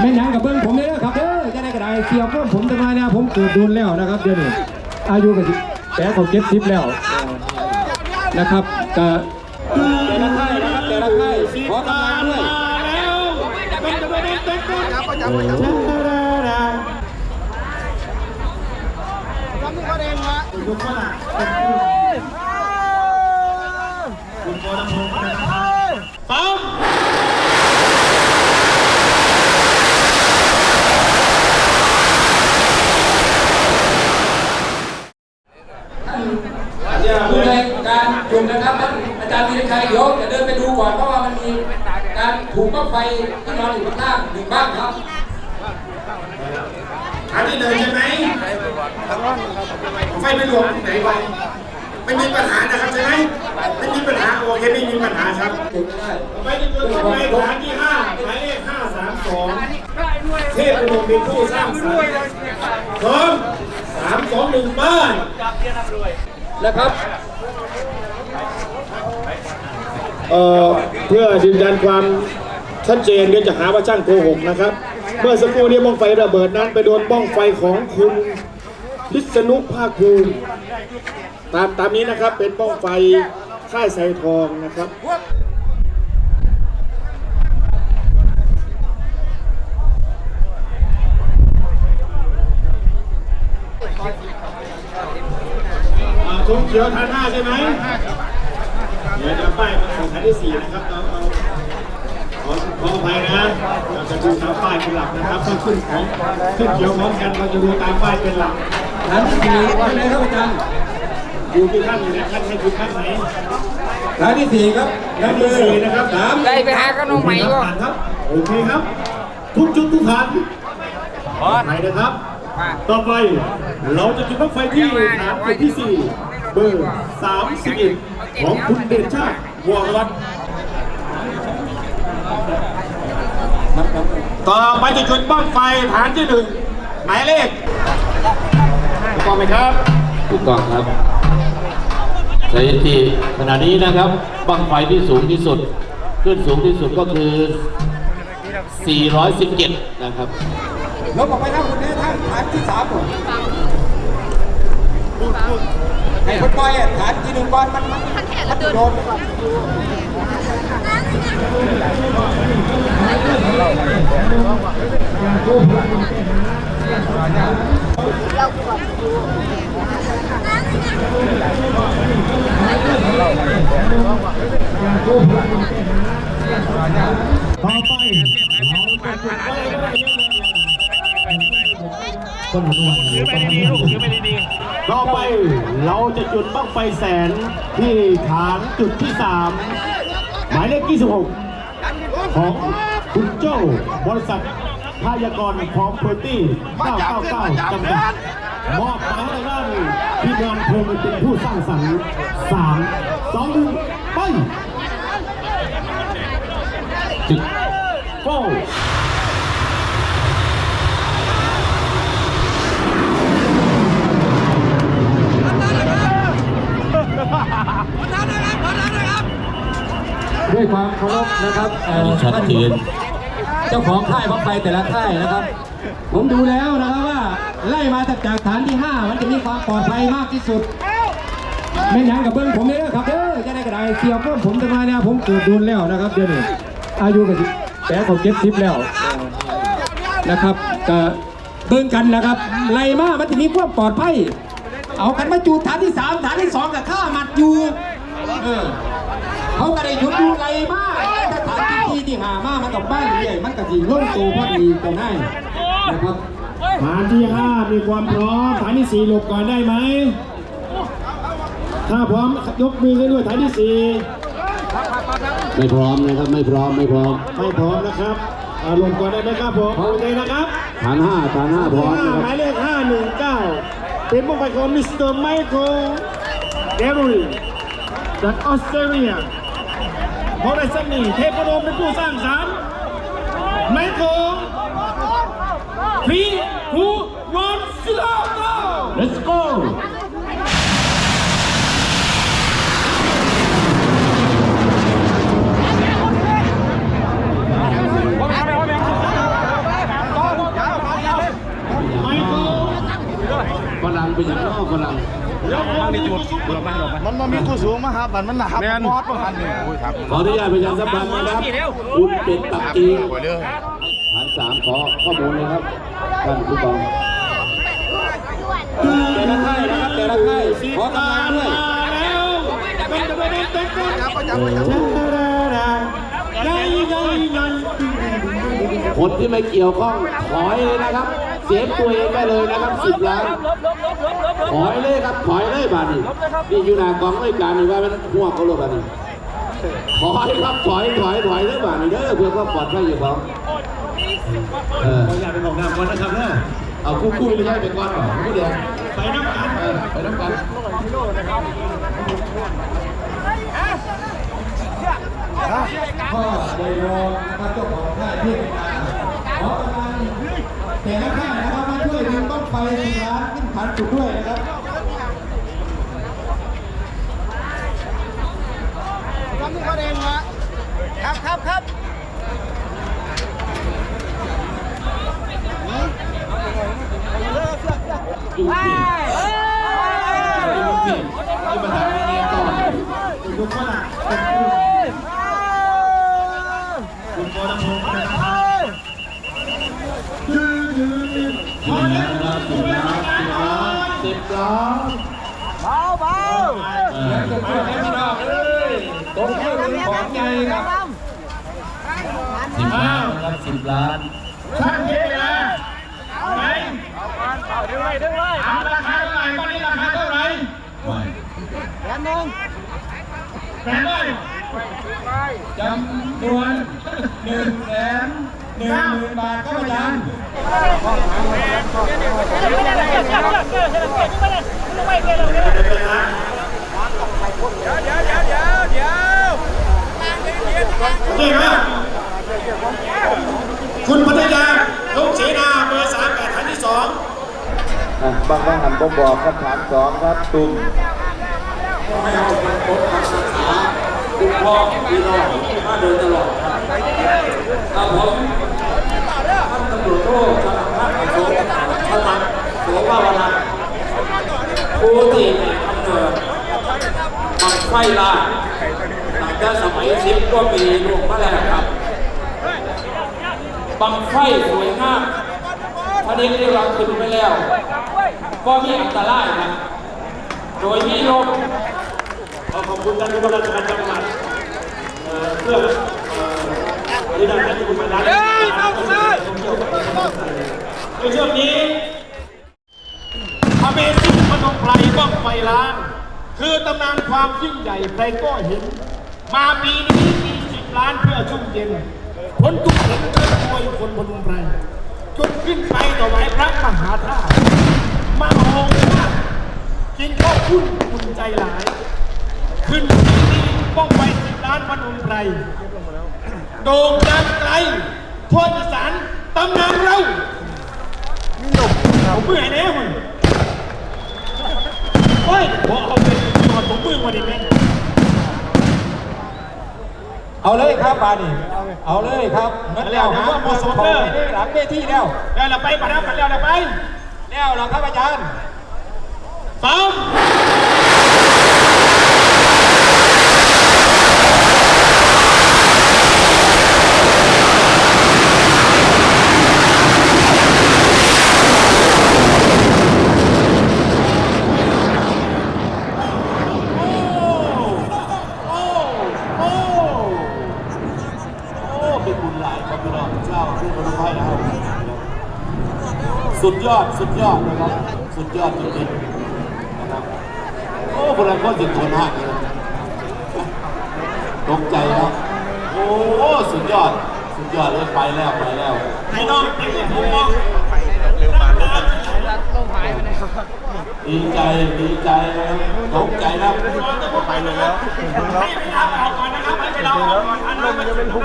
แม่นหยังกับเบิ้งผมเลยนะครับเด้อจะได้กระไดเสียบเพิ่มผมจะมาเนี่ยผมเกิดโดนแล้วนะครับเดี๋ยวนี้อายุกับแปดเขาเก็บสิบแล้วนะครับก็แต่ละค่ายนะครับแต่ละค่ายขอกำลังด้วยดูในการ จุดนะครับท่านอาจารย์ธีรชัยเดี๋ยวจะเดินไปดูก่อนเพราะว่ามันมีการถูกบ้างไฟที่นอนอยู่ข้างๆหนึ่งบ้างครับอันที่เดินใช่ไหมไฟไม่รวมไหนไฟไม่มีปัญหานะครับใช่ไหมไม่มีปัญหาโอเคไม่มีปัญหาครับจุดไม่ได้ไปที่จุดต่อไปฐานที่ห้าหมายเลขห้าสามสองเทพประดมเป็นผู้สร้างสรรค์พร้อมสามสองหนึ่งป้ายนะครับ เอ่อเพื่อยืนยันความชัดเจนเดี๋ยวจะหาว่าช่างโกหกนะครับ เมื่อสักครู่นี้บ้องไฟระเบิดนั้นไปโดนบ้องไฟของคุณพิษณุภาคภูมิตามตามนี้นะครับเป็นบ้องไฟค่ายไซทองนะครับอ่งเขียวทานห้าใช่ไหม ดี๋ยวจะป้ายมาส่งทานที่สี่นะครับเราเอาขอขออภัยนะเราจะดูตามป้ายเป็นหลักนะครับต้อขึ้นของขึ้นเขียวพร้อมกันเราจะดูตามป้ายเป็นหลักฐานที่สี่ว่าไงครับอาจารย์ดูที่ท่านอยู่นะท่านให้ดูท่านไหนฐานที่สี่ครับท่านที่สี่นะครับสามได้ไปหาขนมใหม่ก็ผ่านครับโอเคครับ ทุกจุดทุกฐานไปนะครับ ต่อไปเราจะจุดบั้งไฟที่ฐานที่สี่ เบอร์สามสิบเอ็ดของคุณเดชชาติวรวัฒน์ต่อไปจะจุดบ้างไฟฐานที่หนึ่งหมายเลขถูกต้องไหมครับถูกต้องครับสถิติขณะนี้นะครับบังไฟที่สูงที่สุด ขึ้นสูงที่สุดก็คือ 417 นะครับลบออกไปแล้วคุณเนี่ยท่านฐานที่สามผม ให้คนปล่อยอะฐานทีหนึ่งก่อนมันมันมันโดนต่อไปเราจะจุดไฟต้นหนวดถือไปดีๆลูกถือไปดีๆ ต่อไปเราจะจุดบ้างไฟแสนที่ฐานจุดที่สามหมายเลข 26 ของคุณโจ้บริษัทพยากรพร้อมเพอร์ตี้ 999 จำกัดมอบหมายให้ด้านที่งานเพลงเป็นผู้สร้างสรรค์ 3 2 1 ไปจุดโก้ ด้วยความเคารพนะครับเออชัดเจนเจ้าของค่ายบังไฟแต่ละค่ายนะครับ ผมดูแล้วนะครับว่าไล่มาจากฐานที่ 5 มันจะมีความปลอดภัยมากที่สุดแม่นหยังกับเบิ้งผมเลยนะครับเด้อจะได้กระไดเสียบเพิ่มผมจะมาเนี่ยผมเกิดโดนแล้วนะครับเดี๋ยวนี้อายุกับแปดเขาเก็บสิบแล้วนะครับก็เบิ้งกันนะครับไล่มามันจะมีความปลอดภัย เอากันมาจูดฐานที่สามฐานที่สองกับข้ามัดอยู่เออเขาก็ได้หยุดดูไรมากสถานที่ที่หามากมันกับบ้านใหญ่มันกับสีล่งตัวพอดีก็ง่ายนะครับฐานที่5มีความพร้อมฐานที่4หลบก่อนได้ไหมถ้าพร้อมยกมือขึ้นด้วยฐานที่สี่ไม่พร้อมนะครับไม่พร้อมไม่พร้อม ไม่พร้อมนะครับอ่าหลบก่อนได้ไหมครับผมโอเคนะครับฐานห้าฐานห้าพร้อมหมายเลข519เป็นผู้ไปของเตอร์ไมเคิลเดวิลจา กออสเตรเลียพอได้สักนี่เทพโดมเป็นผู้สร้างสรรค์ไมเคิล three two one zero go let's go รั่งเป็นอย่างนอกฝรั่ง มันมันมีกูสูงมา ครับมันมันหนักมอดประพันธ์นี่โอ้ยครับขออนุญาตประชาสัมพันธ์นะครับคุณเป็ดปักกิ่งไปเด้อฐานสามขอข้อมูลเลยครับท่านผู้กองแต่ละค่ายนะครับแต่ละค่ายขอทำงานด้วยคนที่ไม่เกี่ยวข้องถอยเลยนะครับ เสียตัวเองได้เลยนะครับสิบล้านถอยเลยครับถอยเลยบาดนี้นี่อยู่หน้ากองด้วยการนี่ว่ามันหัวเขาเลยบาดนี้ถอยครับถอยถอยถอยเลยบาดนี้เด้อเพื่อความปลอดภัยอยู่ของเอออยากเป็นของนำก่อนนะครับเนะเอาคู่คู่ไม่ใช่ไปก่อนหรอคู่เดียวไปน้ำกันเออไปน้ำกันก็ได้รองนะครับเจ้าของค่าที่เป็นการขอ แต่ละค่ายนะครับมาช่วยดึงต้องไฟสิร้านขึ้นฐานจุดด้วยนะครับครับครับครับจุดที่จุดที่ที่ประธานเองก่อนทุกคนอะคุณโกนพงศ์นะครับ สิบล้านนะครับสิบล้านสิบล้านสิบล้าน เบาเบา เออ ตรงนี้เป็นของใหญ่ ครับสิบล้านนะครับสิบล้าน ช่างเย็นนะไหนเอาราคาเท่าไหร่ตอนนี้ราคาเท่าไหร่ไม่แสนหนึ่งแสนเลยจำนวนหนึ่งแสนหนึ่งหมื่นบาทครับอาจารย์ นี่ครับคุณพัทยาลงเสนาเบอร์สามแปดฐานที่สองอะบางบางหันผมบอกครับฐานสองครับตุ่มคุณพ่อพี่น้องมาโดยตลอดครับครับผมท่านตำรวจโทษสารพัดโสสมัครโสภาวนาผู้ที่มีกำเนิดบังไฟลา แต่สมัยสิบกว่าปีล่วงมาแล้วครับ บังไฟสวยงามพระเดชได้วาขึ้นไปแล้ว ก็มีอันตรายครับโดยมีลมขอขอบคุณท่านผู้ว่าราชการจังหวัดเอ่อเพื่อเอ่อที่ได้ให้คุณมาได้ในช่วงนี้ Amazing พนมไพรบ้องไฟล้าน คือตำนานความยิ่งใหญ่ใครก็เห็น มาปีนี้มีสิบล้านเพื่อชุ่มเย็นคนทุกคนเดินคอยคนพนมไพรจนขึ้นไปต่อไหว้พระมหาธาตุมาโหงมากินข้าวพุ่นอุ่นใจหลาย ขึ้นที่นี่ป้องไปสิบล้านพนมไพรโด่งดังไกลทั่วอีสานตำนานเรามีหลบผมเมื่อยแน่มึงโอ้ยผมเอาเป็นอนผมมือมาดิแม่ เอาเลยครับบานี่เอาเลยครับเหมือนแล้วหาคนของไม่ได้หลังเวทีแล้วแล้วเราไปปะนะกันแล้วเราไปแล้วเหราครับอาจารย์ ซ้อมโอ้โอ้โอ้เป็นบุญหลายครับพี่น้องเจ้าผู้บริไฟนะครับ สุดยอดสุดยอดนะครับ สุดยอดจริงๆนะครับโอ้คนละคนสิบคนหักเลยตกใจแล้วโอ้สุดยอด สุดยอดเลยไปแล้วไปแล้วไอ้น้องไอ้ผมมองเร็วมาดีใจดีใจนะตกใจแล้วไปเลยแล้วให้ไปลาออกก่อนนะครับให้ไปลาออกก่อนอันนั้นมันจะเป็นพุ่ง